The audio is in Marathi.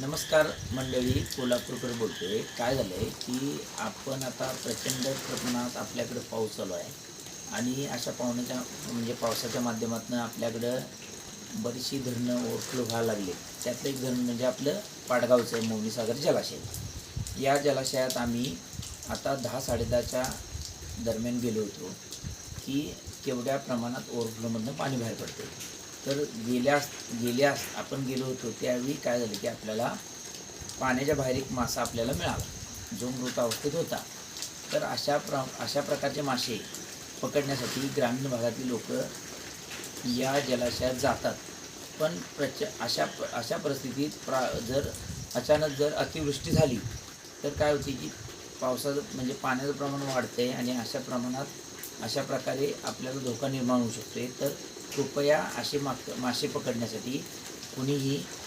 नमस्कार मंडळी कोल्हापूरकर बोलतोय. काय झालं आहे की आपण आता प्रचंड प्रमाणात आपल्याकडं पाऊस चालू आहे. आणि अशा पाहुण्याच्या म्हणजे पावसाच्या माध्यमातून आपल्याकडं बरीचशी धरणं ओव्हरफ्लो व्हायला लागली. त्यातलं एक धरण म्हणजे आपलं पाडगावचं आहे मौनीसागर जलाशय. या जलाशयात आम्ही आता दहा साडेदहाच्या दरम्यान गेलो होतो की केवढ्या प्रमाणात ओव्हरफ्लोमधनं पाणी बाहेर पडते तर गेल्या गेल्यास आपण गेलो होतो त्यावेळी काय झालं की आपल्याला पाण्याच्या बाहेर एक मासा आपल्याला मिळाला. जो मृतावस्थेत होता. तर अशा प्र अशा प्रकारचे मासे पकडण्यासाठी ग्रामीण भागातील लोक या जलाशयात जातात. पण प्रच अशा प- अशा परिस्थितीत प्रा जर अचानक जर अतिवृष्टी झाली तर काय होते की पावसाचं म्हणजे पाण्याचं प्रमाण वाढते आणि अशा प्रमाणात अशा प्रकारे आपल्याला धोका निर्माण होऊ शकते तर कृपया असे माक मासे पकडण्यासाठी कुणीही